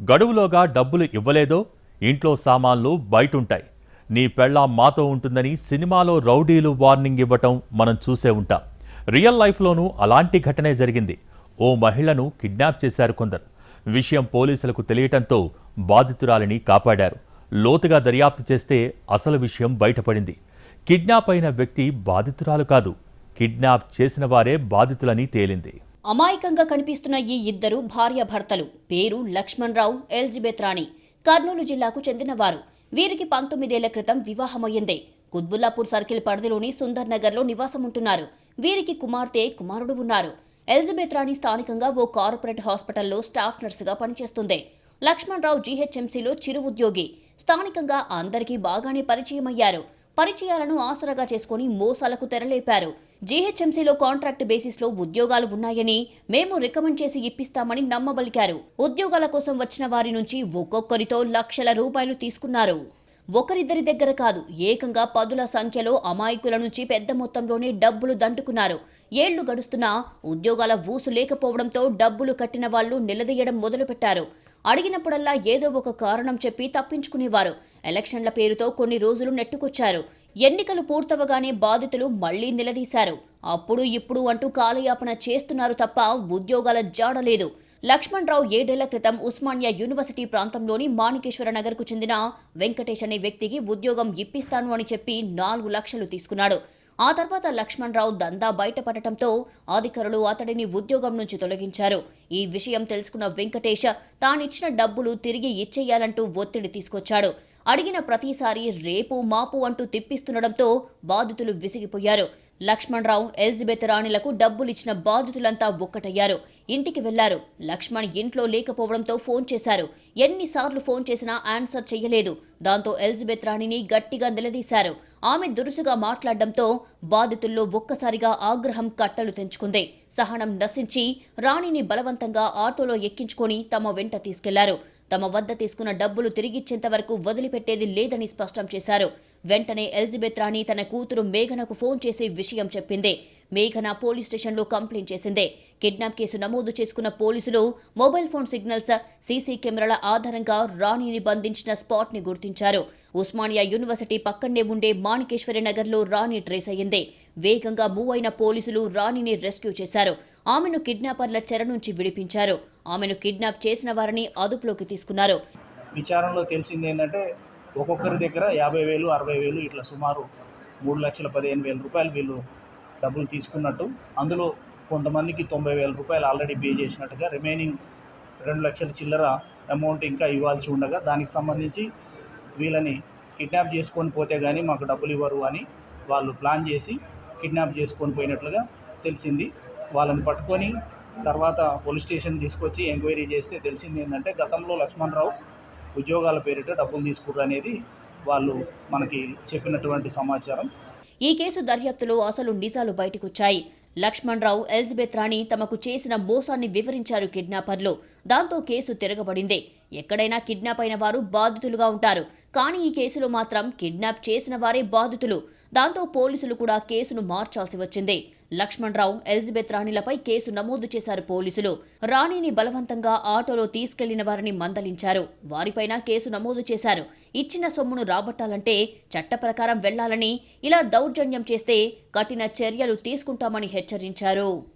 గడువులోగా డబ్బులు ఇవ్వలేదో ఇంట్లో సామాన్లు బయటుంటాయి. నీ పెళ్ళాం మాతో ఉంటుందని సినిమాలో రౌడీలు వార్నింగ్ ఇవ్వటం మనం చూసే ఉంటాం. రియల్ లైఫ్లోనూ అలాంటి ఘటనే జరిగింది. ఓ మహిళను కిడ్నాప్ చేశారు కొందరు. విషయం పోలీసులకు తెలియటంతో బాధితురాలిని కాపాడారు. లోతుగా దర్యాప్తు చేస్తే అసలు విషయం బయటపడింది. కిడ్నాప్ అయిన వ్యక్తి బాధితురాలు కాదు. కిడ్నాప్ చేసిన వారే బాధితులని తేలింది. అమాయకంగా కనిపిస్తున్న ఈ ఇద్దరు భార్యాభర్తలు పేరు లక్ష్మణ్ రావు రాణి. కర్నూలు జిల్లాకు చెందినవారు. వీరికి పంతొమ్మిదేళ్ళ క్రితం వివాహమయ్యింది. కుత్బుల్లాపూర్ సర్కిల్ పరిధిలోని సుందర్ నగర్లో నివాసం ఉంటున్నారు వీరికి కుమార్తె కుమారుడు ఉన్నారు. ఎలిజబెత్ రాణి స్థానికంగా ఓ కార్పొరేట్ హాస్పిటల్లో స్టాఫ్ నర్సుగా పనిచేస్తుంది. లక్ష్మణ్ రావు జీహెచ్ఎంసీలో చిరు ఉద్యోగి. స్థానికంగా అందరికీ బాగానే పరిచయమయ్యారు. పరిచయాలను ఆసరాగా చేసుకుని మోసాలకు తెరలేపారు. జీహెచ్ఎంసీలో కాంట్రాక్ట్ బేసిస్లో ఉద్యోగాలు ఉన్నాయని మేము రికమెండ్ చేసి ఇప్పిస్తామని నమ్మబలికారు. ఉద్యోగాల కోసం వచ్చిన వారి నుంచి ఒక్కొక్కరితో లక్షల రూపాయలు తీసుకున్నారు. ఒకరిద్దరి దగ్గర కాదు ఏకంగా పదుల సంఖ్యలో అమాయకుల నుంచి పెద్ద మొత్తంలోనే డబ్బులు దండుకున్నారు ఏళ్ళు గడుస్తున్నా ఉద్యోగాల ఊసు లేకపోవడంతో డబ్బులు కట్టిన వాళ్ళు నిలదీయడం మొదలుపెట్టారు. అడిగినప్పుడల్లా ఏదో ఒక కారణం చెప్పి తప్పించుకునేవారు. ఎలక్షన్ల పేరుతో కొన్ని రోజులు నెట్టుకొచ్చారు. ఎన్నికలు పూర్తవగానే బాధితులు మళ్ళీ నిలదీశారు. అప్పుడు ఇప్పుడు అంటూ కాలయాపన చేస్తున్నారు తప్ప ఉద్యోగాల జాడలేదు లక్ష్మణ్ రావు ఏడేళ్ళ క్రితం ఉస్మానియా యూనివర్సిటీ ప్రాంతంలోని మాణికేశ్వర నగర్కు చెందిన వెంకటేష్ అనే వ్యక్తికి ఉద్యోగం ఇప్పిస్తాను అని చెప్పి నాలుగు లక్షలు తీసుకున్నాడు. ఆ తర్వాత లక్ష్మణ్ రావు దందా బయటపడటంతో అధికారులు అతడిని ఉద్యోగం నుంచి తొలగించారు. ఈ విషయం తెలుసుకున్న వెంకటేష్ తానిచ్చిన డబ్బులు తిరిగి ఇచ్చేయాలంటూ ఒత్తిడి తీసుకొచ్చాడు. అడిగిన ప్రతిసారి రేపు మాపు అంటూ తిప్పిస్తుండడంతో బాధితులు విసిగిపోయారు. లక్ష్మణరావు ఎలిజబెత్ రాణిలకు డబ్బులిచ్చిన బాధితులంతా ఒక్కటయ్యారు. ఇంటికి వెళ్ళారు. లక్ష్మణ్ ఇంట్లో లేకపోవడంతో ఫోన్ చేశారు. ఎన్నిసార్లు ఫోన్ చేసినా ఆన్సర్ చెయ్యలేదు. దాంతో ఎలిజబెత్ రాణిని గట్టిగా నిలదీశారు. ఆమె దురుసుగా మాట్లాడడంతో బాధితుల్లో ఒక్కసారిగా ఆగ్రహం కట్టలు తెంచుకుంది. సహనం నశించి రాణిని బలవంతంగా ఆటోలో ఎక్కించుకొని తమ వెంట తీసుకెళ్ళారు. తమ వద్ద తీసుకున్న డబ్బులు తిరిగిచ్చేంత వరకు వదిలిపెట్టేది లేదని స్పష్టం చేశారు. వెంటనే ఎలిజబెత్ రాణి తన కూతురు మేఘనకు ఫోన్ చేసి విషయం చెప్పింది. మేఘన పోలీస్ స్టేషన్లో కంప్లైంట్ చేసింది. కిడ్నాప్ కేసు నమోదు చేసుకున్న పోలీసులు మొబైల్ ఫోన్ సిగ్నల్స్ సీసీ కెమెరాల ఆధారంగా రాణిని బంధించిన స్పాట్ని గుర్తించారు. ఉస్మానియా యూనివర్సిటీ పక్కనే ఉండే మాణికేశ్వరి నగర్లో రాణి ట్రేస్ అయ్యింది. వేగంగా మూవ్ అయిన పోలీసులు రాణిని రెస్క్యూ చేశారు. ఆమెను కిడ్నాపర్ల చెర నుంచి విడిపించారు. ఆమెను కిడ్నాప్ చేసిన వారిని అదుపులోకి తీసుకున్నారు. విచారణలో తెలిసింది ఏంటంటే ఒక్కొక్కరి దగ్గర యాభై వేలు అరవై వేలు ఇట్లా సుమారు మూడు లక్షల పదిహేను వేల రూపాయలు వీళ్ళు డబ్బులు తీసుకున్నట్టు. అందులో కొంతమందికి తొంభై వేల రూపాయలు ఆల్రెడీ పే చేసినట్టుగా రిమైనింగ్ రెండు లక్షల చిల్లర అమౌంట్ ఇంకా ఇవ్వాల్సి ఉండగా దానికి సంబంధించి వీళ్ళని కిడ్నాప్ చేసుకొని పోతే కానీ మాకు డబ్బులు ఇవ్వరు అని వాళ్ళు ప్లాన్ చేసి కిడ్నాప్ చేసుకొని పోయినట్లుగా తెలిసింది. వాళ్ళని పట్టుకొని తర్వాత పోలీస్ స్టేషన్ తీసుకొచ్చి ఎంక్వైరీ చేస్తే తెలిసింది ఏంటంటే గతంలో లక్ష్మణరావు ఉద్యోగాల పేరిట డబ్బులు తీసుకుర్రు అనేది వాళ్ళు మనకి చెప్పినటువంటి సమాచారం. ఈ కేసు దర్యాప్తులో అసలు నిజాలు బయటకొచ్చాయి. లక్ష్మణరావు ఎలిజబెత్ రాణి తమకు చేసిన మోసాన్ని వివరించారు కిడ్నాపర్లు. దాంతో కేసు తిరగబడింది. ఎక్కడైనా కిడ్నాప్ అయిన వారు బాధితులుగా ఉంటారు. కానీ ఈ కేసులో మాత్రం కిడ్నాప్ చేసిన వారే బాధితులు. దాంతో పోలీసులు కూడా కేసును మార్చాల్సి వచ్చింది. లక్ష్మణరావు ఎలిజబెత్ రాణిలపై కేసు నమోదు చేశారు పోలీసులు. రాణిని బలవంతంగా ఆటోలో తీసుకెళ్ళిన వారిని మందలించారు. వారిపైన కేసు నమోదు చేశారు. ఇచ్చిన సొమ్మును రాబట్టాలంటే చట్ట ప్రకారం వెళ్ళాలని ఇలా దౌర్జన్యం చేస్తే కఠిన చర్యలు తీసుకుంటామని హెచ్చరించారు.